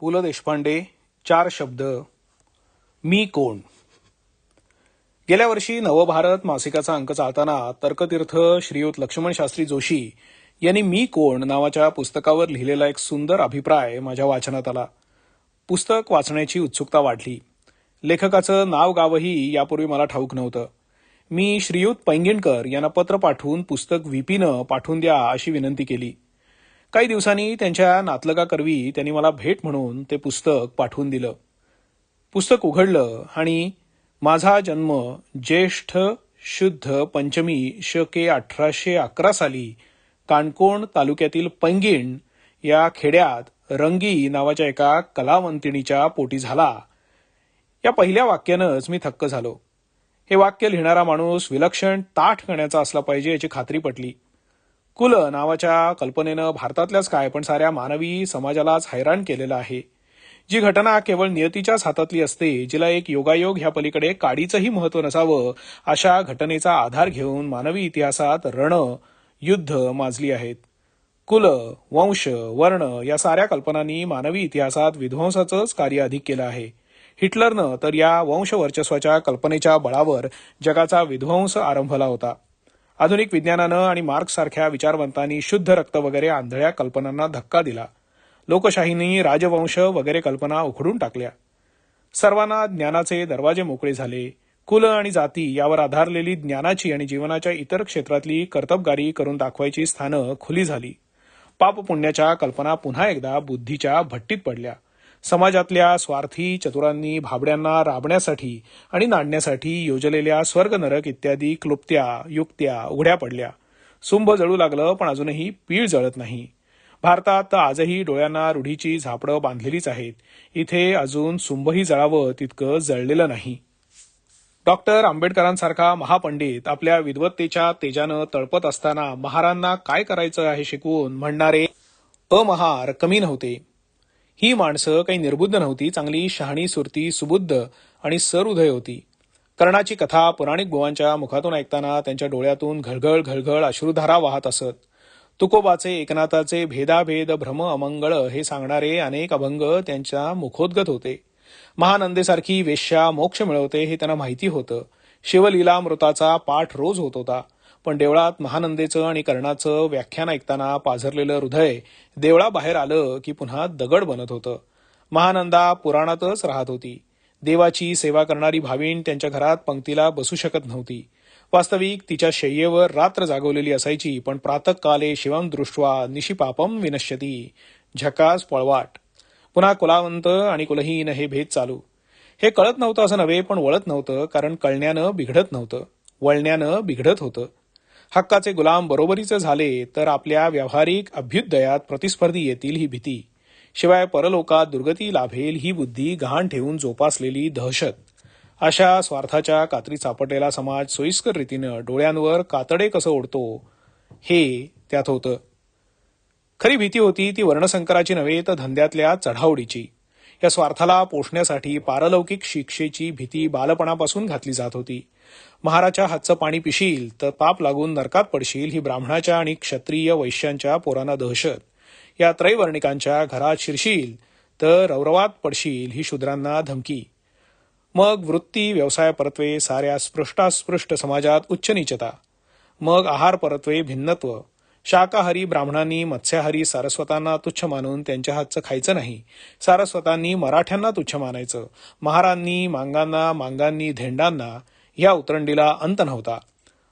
पु ल देशपांडे चार शब्द. मी कोण? गेल्या वर्षी नवभारत मासिकाचा अंक चालताना तर्कतीर्थ श्रीयुत लक्ष्मण शास्त्री जोशी यांनी मी कोण नावाच्या पुस्तकावर लिहिलेला एक सुंदर अभिप्राय माझ्या वाचनात आला. पुस्तक वाचण्याची उत्सुकता वाढली. लेखकाचं नाव गावही यापूर्वी मला ठाऊक नव्हतं. मी श्रीयुत पैंगिणकर यांना पत्र पाठवून पुस्तक व्हीपीनं पाठवून द्या अशी विनंती केली. काही दिवसांनी त्यांच्या नातलगाकरवी त्यांनी मला भेट म्हणून ते पुस्तक पाठवून दिलं. पुस्तक उघडलं आणि माझा जन्म ज्येष्ठ शुद्ध पंचमी शके अठराशे अकरा साली काणकोण तालुक्यातील पैंगिण या खेड्यात रंगी नावाच्या एका कलावंतिणीच्या पोटी झाला. या पहिल्या वाक्यानंच मी थक्क झालो. हे वाक्य लिहिणारा माणूस विलक्षण ताठ करण्याचा असला पाहिजे याची खात्री पटली. कुल नावाच्या कल्पनेनं भारतातल्याच काय पण साऱ्या मानवी समाजालाच हैराण केलेलं आहे. जी घटना केवळ नियतीच्याच हातातली असते जिला एक योगायोग ह्या पलीकडे काडीचंही महत्त्व नसावं अशा घटनेचा आधार घेऊन मानवी इतिहासात रण युद्ध माजली आहेत. कुल वंश वर्ण या साऱ्या कल्पनांनी मानवी इतिहासात विध्वंसाचंच कार्य अधिक केलं आहे. हिटलरनं तर या वंशवर्चस्वाच्या कल्पनेच्या बळावर जगाचा विध्वंस आरंभला होता. आधुनिक विज्ञानानं आणि मार्क्ससारख्या विचारवंतांनी शुद्ध रक्त वगैरे आंधळ्या कल्पनांना धक्का दिला. लोकशाहींनी राजवंश वगैरे कल्पना उखडून टाकल्या. सर्वांना ज्ञानाचे दरवाजे मोकळे झाले. कुल आणि जाती यावर आधारलेली ज्ञानाची आणि जीवनाच्या इतर क्षेत्रातली कर्तबगारी करून दाखवायची स्थानं खुली झाली. पाप पुण्याच्या कल्पना पुन्हा एकदा बुद्धीच्या भट्टीत पडल्या. समाजातल्या स्वार्थी चतुरांनी भाबड्यांना राबण्यासाठी आणि नाडण्यासाठी योजलेल्या स्वर्ग नरक इत्यादी क्लुप्त्या युक्त्या उघड्या पडल्या. सुंभ जळू लागलं पण अजूनही पीळ जळत नाही. भारतात आजही डोळ्यांना रूढीची झापडं बांधलेलीच आहेत. इथे अजून सुंभही जळावं तितकं जळलेलं नाही. डॉक्टर आंबेडकरांसारखा महापंडित आपल्या विद्वत्तेच्या तेजानं तळपत असताना महारांना काय करायचं आहे शिकवून म्हणणारे अमहार कमी नव्हते. ही माणसं काही निर्बुद्ध नव्हती चांगली शहाणी सुरती सुबुद्ध आणि सरहृदय होती. कर्णाची कथा पुराणिक बुवांच्या मुखातून ऐकताना त्यांच्या डोळ्यातून घळघळ घळघळ अश्रुधारा वाहत असत. तुकोबाचे एकनाथाचे भेदाभेद भ्रम अमंगळ हे सांगणारे अनेक अभंग त्यांच्या मुखोद्गत होते. महानंदेसारखी वेश्या मोक्ष मिळवते हे त्यांना माहिती होतं. शिवलीला मृताचा पाठ रोज होत होता. पण देवळात महानंदेचं आणि कर्णाचं व्याख्यान ऐकताना पाझरलेलं हृदय देवळाबाहेर आलं की पुन्हा दगड बनत होतं. महानंदा पुराणातच राहत होती. देवाची सेवा करणारी भावीण त्यांच्या घरात पंक्तीला बसू शकत नव्हती. वास्तविक तिच्या शय्येवर रात्र जागवलेली असायची पण प्रातकाले शिवम दृष्ट्वा निशिपापम विनश्यती. झकास पळवाट. पुन्हा कुलावंत आणि कुलहीन हे भेद चालू. हे कळत नव्हतं असं नव्हे पण वळत नव्हतं कारण कळण्यानं बिघडत नव्हतं. वळण्यानं बिघडत होतं. हक्काचे गुलाम बरोबरीचे झाले तर आपल्या व्यावहारिक अभ्युदयात प्रतिस्पर्धी येतील ही भीती. शिवाय परलोकात दुर्गती लाभेल ही बुद्धी गहाण ठेवून जोपासलेली दहशत. अशा स्वार्थाच्या कात्री चापटलेला समाज सोयीस्कर रीतीनं डोळ्यांवर कातडे कसं ओढतो हे त्यात होतं. खरी भीती होती ती वर्णसंकराची नव्हे तर धंद्यातल्या चढावडीची या स्वार्थाला पोषण्यासाठी पारलौकिक शिक्षेची भीती बालपणापासून घातली जात होती. महाराच्या हातचं पाणी पिशील तर पाप लागून नरकात पडशील ही ब्राह्मणाच्या आणि क्षत्रिय वैश्यांच्या पोरांना दहशत. या त्रैवर्णिकांच्या घरात शिरशील तर रौरवात पडशील ही शूद्रांना धमकी. मग वृत्ती व्यवसाय परत्वे साऱ्या स्पृष्टास्पृष्ट समाजात उच्च निचता मग आहार परत्वे भिन्नत्व. शाकाहारी ब्राह्मणांनी मत्स्याहारी सारस्वतांना तुच्छ मानून त्यांच्या हातचं खायचं नाही. सारस्वतांनी मराठ्यांना तुच्छ मानायचं. महारांनी मांगांना मांगांनी धेंडांना या उतरंडीला अंत नव्हता.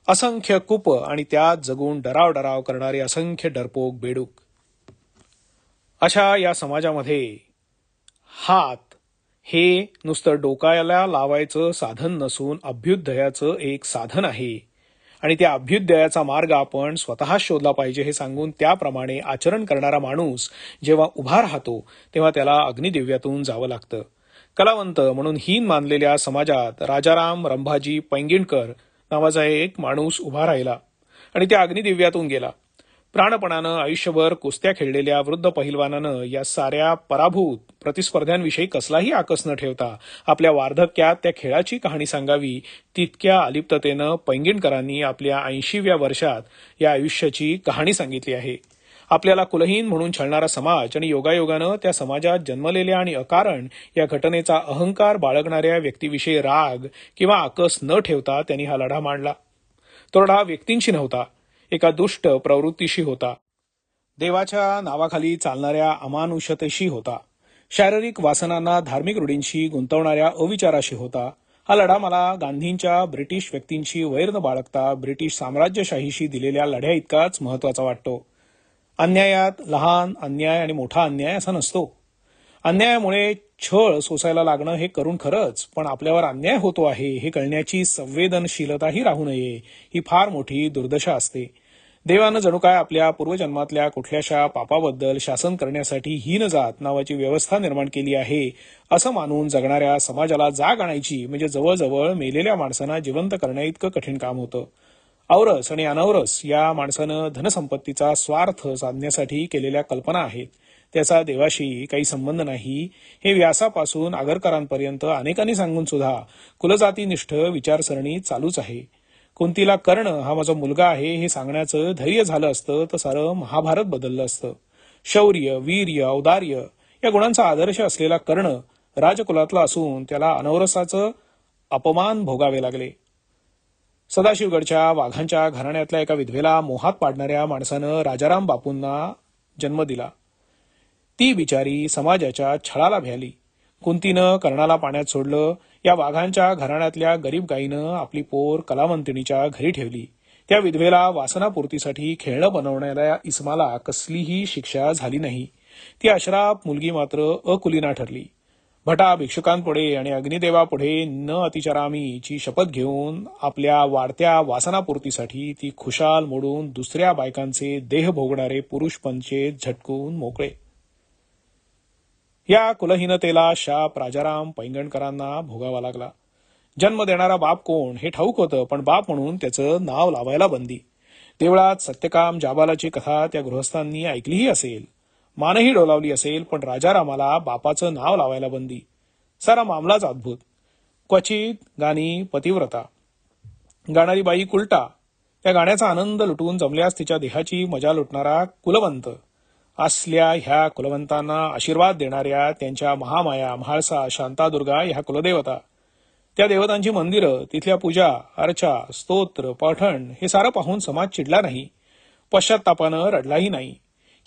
असंख्य कूप आणि त्यात जगून डराव डराव करणारे असंख्य डरपोक बेडूक. अशा या समाजामध्ये हात हे नुसतं डोकायला लावायचं साधन नसून अभ्युदयाचं एक साधन आहे. आणि त्या अभ्युदयाचा मार्ग आपण स्वतः शोधला पाहिजे हे सांगून त्याप्रमाणे आचरण करणारा माणूस जेव्हा उभा राहतो तेव्हा त्याला अग्निदिव्यातून जावं लागतं. कलावंत म्हणून हीन मानलेल्या समाजात राजाराम रंभाजी पैंगिणकर नावाचा एक माणूस उभा राहिला आणि त्या अग्निदिव्यातून गेला. प्राणपणानं आयुष्यभर कुस्त्या खेळलेल्या वृद्ध पहिलवानानं या साऱ्या पराभूत प्रतिस्पर्ध्यांविषयी कसलाही आकस न ठेवता आपल्या वार्धक्यात त्या खेळाची कहाणी सांगावी तितक्या अलिप्ततेनं पैंगिणकरांनी आपल्या ऐंशीव्या वर्षात या आयुष्याची कहाणी सांगितली आहे. आपल्याला कुलहीन म्हणून छळणारा समाज आणि योगायोगानं त्या समाजात जन्मलेल्या आणि अकारण या घटनेचा अहंकार बाळगणाऱ्या व्यक्तीविषयी राग किंवा आकस न ठेवता त्यांनी हा लढा मांडला. तो लढा व्यक्तींशी नव्हता एका दुष्ट प्रवृत्तीशी होता. देवाच्या नावाखाली चालणाऱ्या अमानुषतेशी होता. शारीरिक वासनांना धार्मिक रूढींशी गुंतवणाऱ्या अविचाराशी होता. हा लढा मला गांधींच्या ब्रिटिश व्यक्तींशी वैर न बाळगता ब्रिटिश साम्राज्यशाहीशी दिलेल्या लढ्या इतकाच महत्त्वाचा वाटतो. अन्यायात लहान अन्याय आणि मोठा अन्याय असा नसतो. अन्यायामुळे छळ सोसायला लागणं हे करून खरंच पण आपल्यावर अन्याय होतो आहे हे कळण्याची संवेदनशीलताही राहू नये ही फार मोठी दुर्दशा असते. देवानं जणू काय आपल्या पूर्वजन्मातल्या कुठल्याशा पापाबद्दल शासन करण्यासाठी हीन जात नावाची व्यवस्था निर्माण केली आहे असं मानून जगणाऱ्या समाजाला जाग आणायची म्हणजे जवळजवळ मेलेल्या माणसांना जिवंत करण्या इतकं कठीण काम होतं. औरस आणि अनौरस या माणसानं धनसंपत्तीचा स्वार्थ साधण्यासाठी केलेल्या कल्पना आहेत. त्याचा देवाशी काही संबंध नाही. हे व्यासापासून आगरकरांपर्यंत अनेकांनी सांगून सुद्धा कुलजातीनिष्ठ विचारसरणी चालूच आहे. कुंतीला कर्ण हा माझा मुलगा आहे हे सांगण्याचं धैर्य झालं असतं तर सारं महाभारत बदललं असतं. शौर्य वीर्य औदार्य या गुणांचा आदर्श असलेला कर्ण राजकुलातला असून त्याला अनवरसाचं अपमान भोगावे लागले. सदाशिवगडच्या वाघांच्या घराण्यातल्या एका विधवेला मोहात पाडणाऱ्या माणसानं राजाराम बापूंना जन्म दिला. ती बिचारी समाजाच्या छळाला भ्याली. कुंतीनं कर्णाला पाण्यात सोडलं. या वाघांच्या घराण्यातल्या गरीब गायीनं आपली पोर कलावंतिणीच्या घरी ठेवली. त्या विधवेला वासनापूर्तीसाठी खेळणं बनवणाऱ्या इस्माला कसलीही शिक्षा झाली नाही. ती अशराप मुलगी मात्र अकुलीना ठरली. भटा भिक्षुकांपुढे आणि अग्निदेवापुढे न अतिचारामीची शपथ घेऊन आपल्या वाढत्या वासनापूर्तीसाठी ती खुशाल मोडून दुसऱ्या बायकांचे देह भोगणारे पुरुष पंचे झटकून मोकळे. या कुलहीनतेला शाप राजाराम पैंगणकरांना भोगावा लागला. जन्म देणारा बाप कोण हे ठाऊक होतं पण बाप म्हणून त्याचं नाव लावायला बंदी. देवळात सत्यकाम जाबालाची कथा त्या गृहस्थांनी ऐकलीही असेल. मानही डोलावली असेल पण राजारामाला बापाचं नाव लावायला बंदी. सारा मामलाच अद्भुत. क्वचित गाणी पतिव्रता. गाणारी बाई कुलटा. त्या गाण्याचा आनंद लुटून जमल्यास तिच्या देहाची मजा लुटणारा कुलवंत. असल्या ह्या कुलवंतांना आशीर्वाद देणाऱ्या त्यांच्या महामाया म्हाळसा शांतादुर्गा ह्या कुलदेवता. त्या देवतांची मंदिरं तिथल्या पूजा अर्चा स्तोत्र पठण हे सारं पाहून समाज चिडला नाही. पश्चातापानं रडलाही नाही.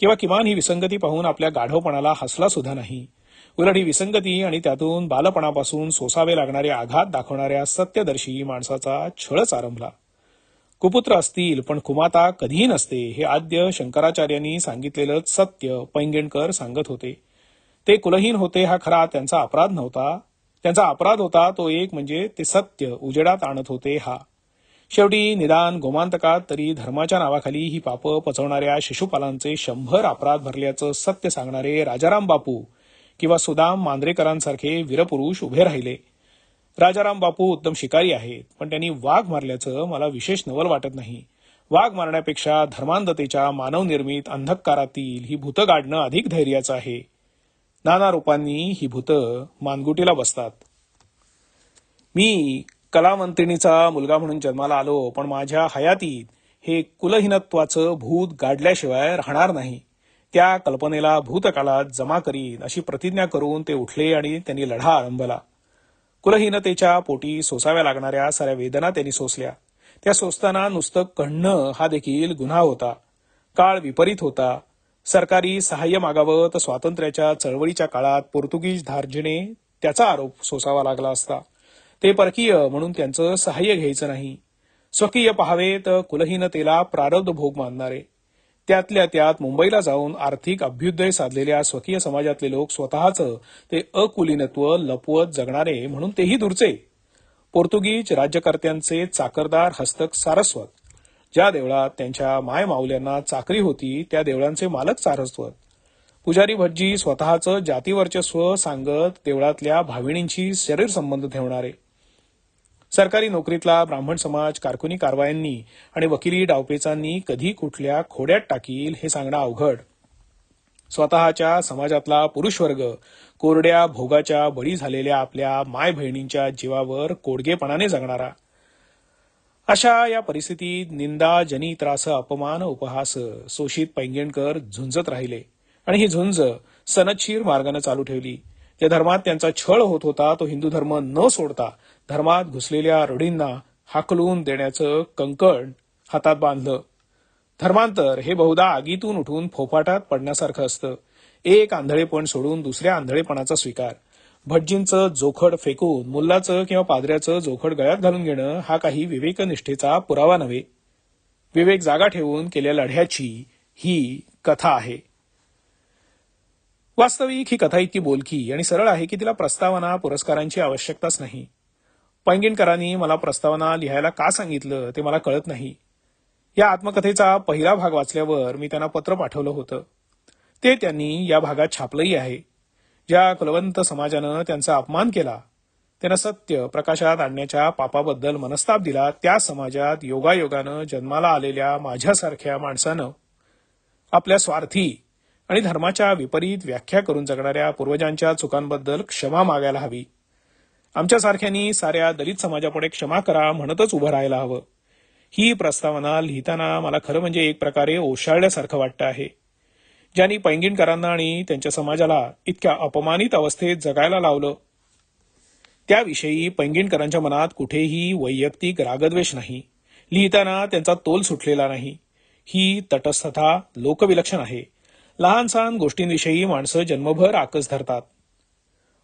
किंवा किमान ही विसंगती पाहून आपल्या गाढवपणाला हसला सुद्धा नाही. उलट ही विसंगती आणि त्यातून बालपणापासून सोसावे लागणारे आघात दाखवणाऱ्या सत्यदर्शी माणसाचा छळच आरंभला. कुपुत्र असतील पण कुमाता कधीही नसते हे आद्य शंकराचार्यांनी सांगितलेलं सत्य पैंगेणकर सांगत होते. ते कुलहीन होते हा खरा त्यांचा अपराध नव्हता. त्यांचा अपराध होता तो एक म्हणजे ते सत्य उजेडात आणत होते हा. शेवटी निदान गोमांतकात तरी धर्माच्या नावाखाली ही पापं पचवणाऱ्या शिशुपालांचे शंभर अपराध भरल्याचं सत्य सांगणारे राजाराम बापू किंवा सुदाम मांद्रेकरांसारखे वीरपुरुष उभे राहिले. राजाराम बापू उत्तम शिकारी आहेत पण त्यांनी वाघ मारल्याचं मला विशेष नवल वाटत नाही. वाघ मारण्यापेक्षा धर्मांधतेच्या मानवनिर्मित अंधकारातील ही भूतं गाडणं अधिक धैर्याचं आहे. नाना रूपांनी ही भूतं मानगुटीला बसतात. मी कलामंत्रिणीचा मुलगा म्हणून जन्माला आलो पण माझ्या हयातीत हे कुलहीनत्वाचं भूत गाडल्याशिवाय राहणार नाही. त्या कल्पनेला भूतकाळात जमा करीन अशी प्रतिज्ञा करून ते उठले आणि त्यांनी लढा आरंभला. कुलहीनतेच्या पोटी सोसाव्या लागणाऱ्या साऱ्या वेदना त्यांनी सोसल्या. त्या सोसताना नुसतं कणणं हा देखील गुन्हा होता. काळ विपरीत होता. सरकारी सहाय्य मागावं तर स्वातंत्र्याच्या चळवळीच्या काळात पोर्तुगीज धार्जिणे त्याचा आरोप सोसावा लागला असता. ते परकीय म्हणून त्यांचं सहाय्य घ्यायचं नाही. स्वकीय पहावे तर कुलहीनतेला प्रारब्ध भोग मानणारे. त्यातल्या त्यात मुंबईला जाऊन आर्थिक अभ्युदय साधलेल्या स्वकीय समाजातले लोक स्वतःचं ते अकुलीनत्व लपवत जगणारे म्हणून तेही दूरचे. पोर्तुगीज राज्यकर्त्यांचे चाकरदार हस्तक सारस्वत. ज्या देवळात त्यांच्या माय माऊल्यांना चाकरी होती त्या देवळांचे मालक सारस्वत. पुजारी भटजी स्वतःचं जातीवर्चस्व सांगत देवळातल्या भाविणींशी शरीर संबंध ठेवणारे. सरकारी नोकरीतला ब्राह्मण समाज कारकुनी कारवायांनी आणि वकिली डावपेचांनी कधी कुठल्या खोड्यात टाकील हे सांगणं अवघड. स्वतःच्या समाजातला पुरुषवर्ग कोरड्या भोगाच्या बळी झालेल्या आपल्या माय बहिणींच्या जीवावर कोडगेपणाने जगणारा. अशा या परिस्थितीत निंदा जनी त्रास अपमान उपहास शोषित पैंगेणकर झुंजत राहिले आणि ही झुंज सनदशीर मार्गाने चालू ठेवली. ज्या धर्मात त्यांचा छळ होत होता तो हिंदू धर्म न सोडता धर्मात घुसलेल्या रूढींना हाकलून देण्याचं कंकण हातात बांधलं. धर्मांतर हे बहुधा आगीतून उठून फोफाटात पडण्यासारखं असतं. एक आंधळेपण सोडून दुसऱ्या आंधळेपणाचा स्वीकार. भटजींचं जोखड फेकून मुल्लाचं किंवा पादऱ्याचं जोखड गळ्यात घालून घेणं हा काही विवेकनिष्ठेचा पुरावा नव्हे. विवेक जागा ठेवून केलेल्या लढ्याची ही कथा आहे. वास्तविक ही कथा इतकी बोलकी आणि सरळ आहे की तिला प्रस्तावना पुरस्कारांची आवश्यकताच नाही. पैंगीणकरांनी मला प्रस्तावना लिहायला का सांगितलं ते मला कळत नाही. या आत्मकथेचा पहिला भाग वाचल्यावर मी त्यांना पत्र पाठवलं होतं. ते त्यांनी या भागात छापलंही आहे. ज्या कुलवंत समाजानं त्यांचा अपमान केला त्यानं सत्य प्रकाशात आणण्याच्या पापाबद्दल मनस्ताप दिला त्या समाजात योगायोगानं जन्माला आलेल्या माझ्यासारख्या माणसानं आपल्या स्वार्थी आणि धर्माच्या विपरीत व्याख्या करून जगणाऱ्या पूर्वजांच्या चुकांबद्दल क्षमा मागायला हवी. आमच्यासारख्यांनी साऱ्या दलित समाजापुढे क्षमा करा म्हणतच उभं राहायला हवं. ही प्रस्तावना लिहिताना मला खरं म्हणजे एक प्रकारे ओशाळल्यासारखं वाटतं आहे. ज्यांनी पैंगीणकरांना आणि त्यांच्या समाजाला इतक्या अपमानित अवस्थेत जगायला लावलं त्याविषयी पैंगीणकरांच्या मनात कुठेही वैयक्तिक रागद्वेष नाही. लिहिताना त्यांचा तोल सुटलेला नाही. ही तटस्थता लोकविलक्षण आहे. लहान सहान गोष्टींविषयी माणसं जन्मभर आकस धरतात.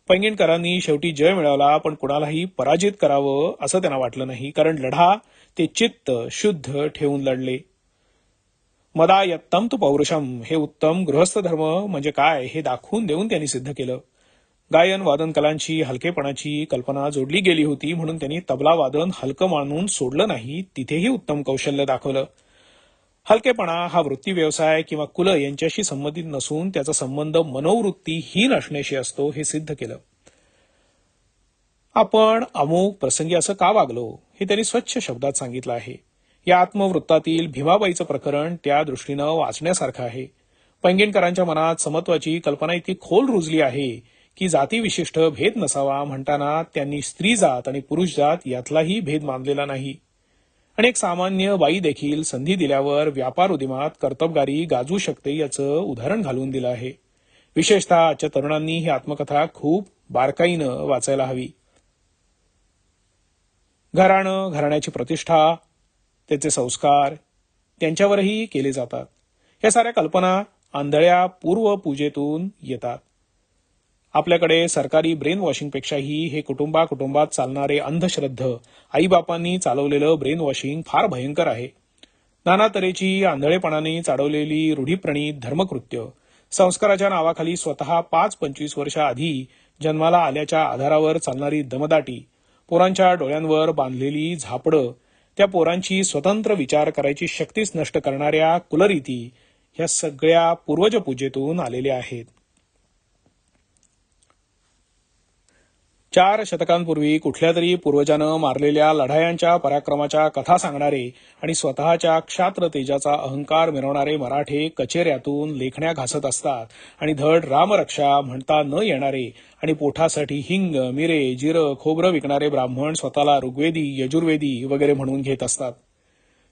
पैंगीणकरांनी शेवटी जय मिळवला पण कुणालाही पराजित करावं असं त्यांना वाटलं नाही कारण लढा ते चित्त शुद्ध ठेवून लढले. मदायत्तम तू पौरुषम हे उत्तम गृहस्थ धर्म म्हणजे काय हे दाखवून देऊन त्यांनी सिद्ध केलं. गायन वादन कलांची हलकेपणाची कल्पना जोडली गेली होती म्हणून त्यांनी तबला वादन हलकं मानून सोडलं नाही तिथेही उत्तम कौशल्य दाखवलं. हलकेपणा हा वृत्ती व्यवसाय किंवा कुल यांच्याशी संबंधित नसून त्याचा संबंध मनोवृत्ती हीन असण्याशी असतो हे सिद्ध केलं. आपण अमुक प्रसंगी असं का वागलो हे त्यांनी स्वच्छ शब्दात सांगितलं आहे. या आत्मवृत्तातील भीमाबाईचं प्रकरण त्या दृष्टीनं वाचण्यासारखं आहे. पैंगेणकरांच्या मनात समत्वाची कल्पना इतकी खोल रुजली आहे की जातीविशिष्ट भेद नसावा म्हणताना त्यांनी स्त्री जात आणि पुरुष जात यातलाही भेद मानलेला नाही. आणि एक सामान्य बाई देखील संधी दिल्यावर व्यापार उद्यमात कर्तबगारी गाजू शकते याचं उदाहरण घालून दिलं आहे. विशेषतः आजच्या तरुणांनी ही आत्मकथा खूप बारकाईनं वाचायला हवी. घराणं घराण्याची प्रतिष्ठा त्याचे संस्कार त्यांच्यावरही केले जातात. या साऱ्या कल्पना आंधळ्या पूर्व पूजेतून येतात. आपल्याकडे सरकारी ब्रेन वॉशिंगपेक्षाही हे कुटुंबा कुटुंबात चालणारे अंधश्रद्ध आईबापांनी चालवलेलं ब्रेन वॉशिंग फार भयंकर आहे. नाना तऱ्हेची आंधळेपणाने चाडवलेली रूढीप्रणीत धर्मकृत्य संस्काराच्या नावाखाली स्वतः पाच पंचवीस वर्षाआधी जन्माला आल्याच्या आधारावर चालणारी दमदाटी पोरांच्या डोळ्यांवर बांधलेली झापडं त्या पोरांची स्वतंत्र विचार करायची शक्तीच नष्ट करणाऱ्या कुलरीती ह्या सगळ्या पूर्वजपूजेतून आलेल्या आहेत. चार शतकांपूर्वी कुठल्या तरी पूर्वजानं मारलेल्या लढायांच्या पराक्रमाच्या कथा सांगणारे आणि स्वतःच्या क्षात्र तेजाचा अहंकार मिरवणारे मराठे कचेऱ्यातून लेखण्या घासत असतात आणि धड रामरक्षा म्हणता न येणारे आणि पोठासाठी हिंग मिरे जिरं खोबरं विकणारे ब्राह्मण स्वतःला ऋग्वेदी यजुर्वेदी वगैरे म्हणून घेत असतात.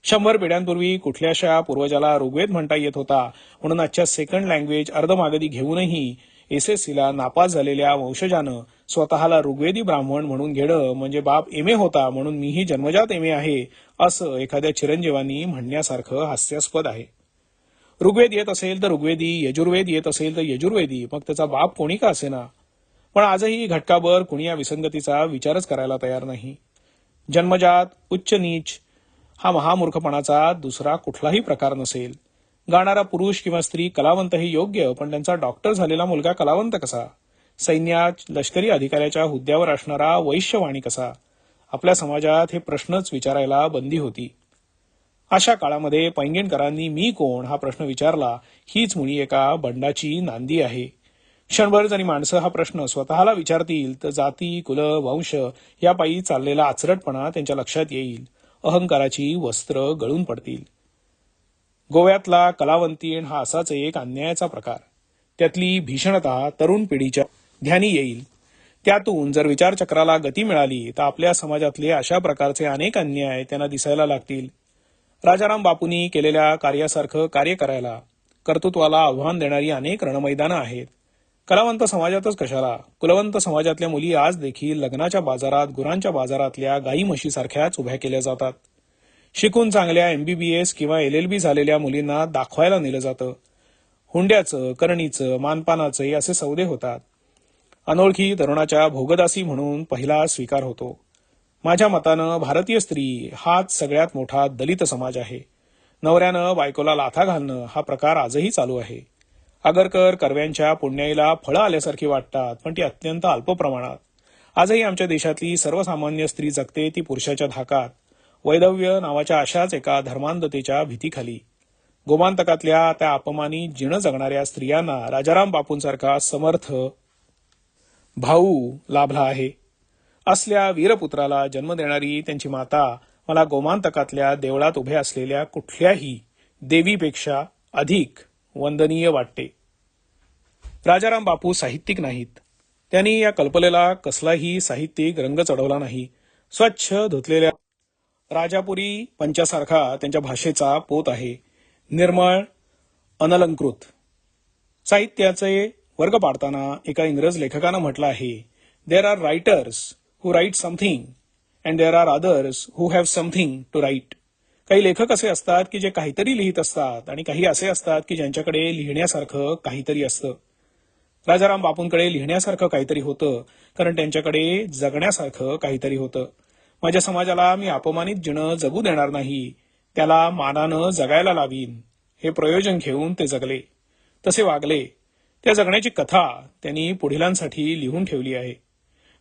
शंभर पिढ्यांपूर्वी कुठल्याशा पूर्वजाला ऋग्वेद म्हणता येत होता म्हणून आजच्या सेकंड लँग्वेज अर्धमागधी घेऊनही एसएससीला नापास झालेल्या वंशजानं स्वतःला ऋग्वेदी ब्राह्मण म्हणून घेणं म्हणजे बाप एमए होता म्हणून मीही जन्मजात एमे आहे असं एखाद्या चिरंजीवानी म्हणण्यासारखं हास्यास्पद आहे. ऋग्वेद येत असेल तर ऋग्वेदी यजुर्वेद येत असेल तर यजुर्वेदी मग त्याचा बाप कोणी का असेना? पण आजही घटकाभर कुणी या विसंगतीचा विचारच करायला तयार नाही. जन्मजात उच्च नीच हा महामूर्खपणाचा दुसरा कुठलाही प्रकार नसेल. गाणारा पुरुष किंवा स्त्री कलावंत हे योग्य पण त्यांचा डॉक्टर झालेला मुलगा कलावंत कसा? सैन्यात लष्करी अधिकाऱ्याच्या हुद्द्यावर असणारा वैश्यवाणी कसा? आपल्या समाजात हे प्रश्नच विचारायला बंदी होती. अशा काळामध्ये पैंगेणकरांनी मी कोण हा प्रश्न विचारला हीच मुळी एका बंडाची नांदी आहे. क्षणभर जरी माणसं हा प्रश्न स्वतःला विचारतील तर जाती कुल वंश यापायी चाललेला आचरटपणा त्यांच्या लक्षात येईल. अहंकाराची वस्त्र गळून पडतील. गोव्यातला कलावंतीण हा असाच एक अन्यायाचा प्रकार. त्यातली भीषणता तरुण पिढीच्या ध्यानी येईल. त्यातून जर विचारचक्राला गती मिळाली तर आपल्या समाजातले अशा प्रकारचे अनेक अन्याय त्यांना दिसायला लागतील. राजाराम बापूंनी केलेल्या कार्यासारखं कार्य करायला कर्तृत्वाला आव्हान देणारी अनेक रणमैदानं आहेत. कलावंत समाजातच कशाला? कुलवंत समाजातल्या मुली आज देखील लग्नाच्या बाजारात गुरांच्या बाजारातल्या गाई म्हशीसारख्याच उभ्या केल्या जातात. शिकून चांगल्या एमबीबीएस किंवा एल एल बी झालेल्या मुलींना दाखवायला नेलं जातं. हुंड्याचं करणीचं मानपानाचं असे सौदे होतात. अनोळखी तरुणाच्या भोगदासी म्हणून पहिला स्वीकार होतो. माझ्या मतानं भारतीय स्त्री हाच सगळ्यात मोठा दलित समाज आहे. नवऱ्यानं बायकोला लाथा घालणं हा प्रकार आजही चालू आहे. आगरकर कर्व्यांच्या पुण्याईला फळं आल्यासारखी वाटतात पण ती अत्यंत अल्प प्रमाणात. आजही आमच्या देशातली सर्वसामान्य स्त्री जगते ती पुरुषाच्या धाकात. वैदव्य नावाच्या अशाच एका धर्मांधतेच्या भीतीखाली. गोमांतकातल्या त्या अपमानी जिणं जगणाऱ्या स्त्रियांना राजाराम बापूंसारखा समर्थ भाऊ लाभला आहे. असल्या वीरपुत्राला जन्म देणारी त्यांची माता मला गोमांतकातल्या देवळात उभे असलेल्या कुठल्याही देवीपेक्षा अधिक वंदनीय वाटते. राजाराम बापू साहित्यिक नाहीत. त्यांनी या कल्पनेला कसलाही साहित्यिक रंग चढवला नाही. स्वच्छ धुतलेल्या राजापुरी पंचासारखा त्यांच्या भाषेचा पोत आहे. निर्मळ अनलंकृत. साहित्याचे वर्ग पाडताना एका इंग्रज लेखकानं म्हटलं आहे there are writers who write something and there are others who have something to write काही लेखक असे असतात की जे काहीतरी लिहित असतात आणि काही असे असतात की ज्यांच्याकडे लिहिण्यासारखं काहीतरी असतं. राजाराम बापूंकडे लिहिण्यासारखं काहीतरी होतं कारण त्यांच्याकडे जगण्यासारखं काहीतरी होतं. माझ्या समाजाला मी अपमानित जिणं जगू देणार नाही त्याला मानानं जगायला लावीन. हे प्रयोजन घेऊन ते जगले. तसे वागले. त्या जगण्याची कथा त्यांनी पुढीलांसाठी लिहून ठेवली आहे.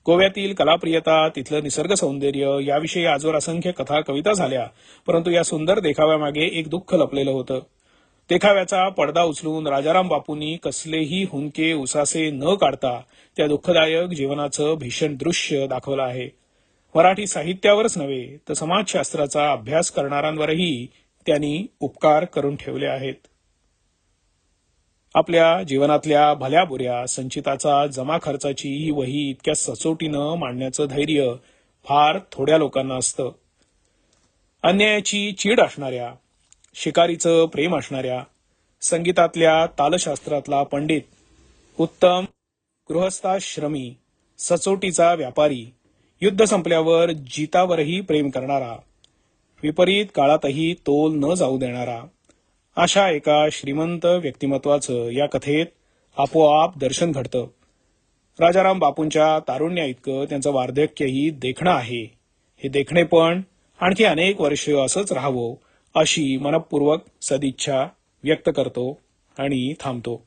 गोव्यातील कलाप्रियता तिथलं निसर्ग सौंदर्य याविषयी आजवर असंख्य कथा कविता झाल्या परंतु या सुंदर देखाव्यामागे एक दुःख लपलेलं होतं. देखाव्याचा पडदा उचलून राजाराम बापूंनी कसलेही हुंके उसासे न काढता त्या दुःखदायक जीवनाचं भीषण दृश्य दाखवलं आहे. मराठी साहित्यावरच नव्हे तर समाजशास्त्राचा अभ्यास करणाऱ्यांवरही त्यांनी उपकार करून ठेवले आहेत. आपल्या जीवनातल्या भल्या बुऱ्या संचिताचा जमा खर्चाची ही वही इतक्या सचोटीनं मांडण्याचं धैर्य फार थोड्या लोकांना असतं. अन्यायाची चीड असणाऱ्या शिकारीचं प्रेम असणाऱ्या संगीतातल्या तालशास्त्रातला पंडित उत्तम गृहस्थाश्रमी सचोटीचा व्यापारी युद्ध संपल्यावर जितावरही प्रेम करणारा. विपरीत काळातही तोल न जाऊ देणारा. अशा एका श्रीमंत व्यक्तिमत्वाचं या कथेत आपोआप दर्शन घडतं. राजाराम बापूंच्या तारुण्या इतकं त्यांचं वार्धक्यही देखणं आहे. हे देखणे पण आणखी अनेक वर्ष असंच राहावं अशी मनपूर्वक सदिच्छा व्यक्त करतो आणि थांबतो.